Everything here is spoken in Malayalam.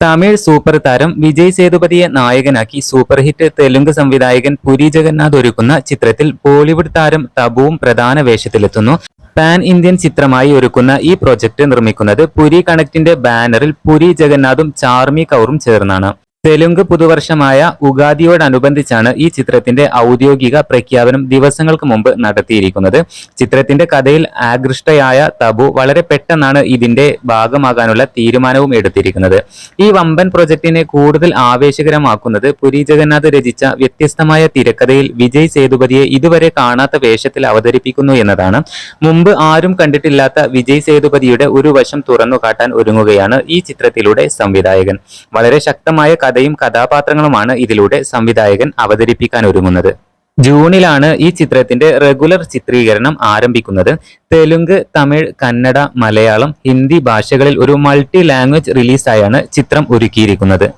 തമിഴ് സൂപ്പർ താരം വിജയ് സേതുപതിയെ നായകനാക്കി സൂപ്പർ ഹിറ്റ് തെലുങ്ക് സംവിധായകൻ പുരി ജഗന്നാഥ് ഒരുക്കുന്ന ചിത്രത്തിൽ ബോളിവുഡ് താരം തബുവും പ്രധാന വേഷത്തിലെത്തുന്നു. പാൻ ഇന്ത്യൻ ചിത്രമായി ഒരുക്കുന്ന ഈ പ്രൊജക്ട് നിർമ്മിക്കുന്നത് പുരി കണക്റ്റിന്റെ ബാനറിൽ പുരി ജഗന്നാഥും ചാർമി കൗറും ചേർന്നാണ്. തെലുങ്ക് പുതുവർഷമായ ഉഗാദിയോടനുബന്ധിച്ചാണ് ഈ ചിത്രത്തിന്റെ ഔദ്യോഗിക പ്രഖ്യാപനം ദിവസങ്ങൾക്ക് മുമ്പ് നടത്തിയിരിക്കുന്നത്. ചിത്രത്തിന്റെ കഥയിൽ ആകൃഷ്ടയായ തബു വളരെ പെട്ടെന്നാണ് ഇതിന്റെ ഭാഗമാകാനുള്ള തീരുമാനവും എടുത്തിരിക്കുന്നത്. ഈ വമ്പൻ പ്രൊജക്ടിനെ കൂടുതൽ ആവേശകരമാക്കുന്നത് പുരി ജഗന്നാഥ് രചിച്ച വ്യത്യസ്തമായ തിരക്കഥയിൽ വിജയ് സേതുപതിയെ ഇതുവരെ കാണാത്ത വേഷത്തിൽ അവതരിപ്പിക്കുന്നു എന്നതാണ്. മുമ്പ് ആരും കണ്ടിട്ടില്ലാത്ത വിജയ് സേതുപതിയുടെ ഒരു വശം തുറന്നു കാട്ടാൻ ഒരുങ്ങുകയാണ് ഈ ചിത്രത്തിലൂടെ സംവിധായകൻ. വളരെ ശക്തമായ കഥയും കഥാപാത്രങ്ങളുമാണ് ഇതിലൂടെ സംവിധായകൻ അവതരിപ്പിക്കാൻ ഒരുങ്ങുന്നത്. ജൂണിലാണ് ഈ ചിത്രത്തിന്റെ റെഗുലർ ചിത്രീകരണം ആരംഭിക്കുന്നത്. തെലുങ്ക് തമിഴ് കന്നഡ മലയാളം ഹിന്ദി ഭാഷകളിൽ ഒരു മൾട്ടി ലാംഗ്വേജ് റിലീസായാണ് ചിത്രം ഒരുക്കിയിരിക്കുന്നത്.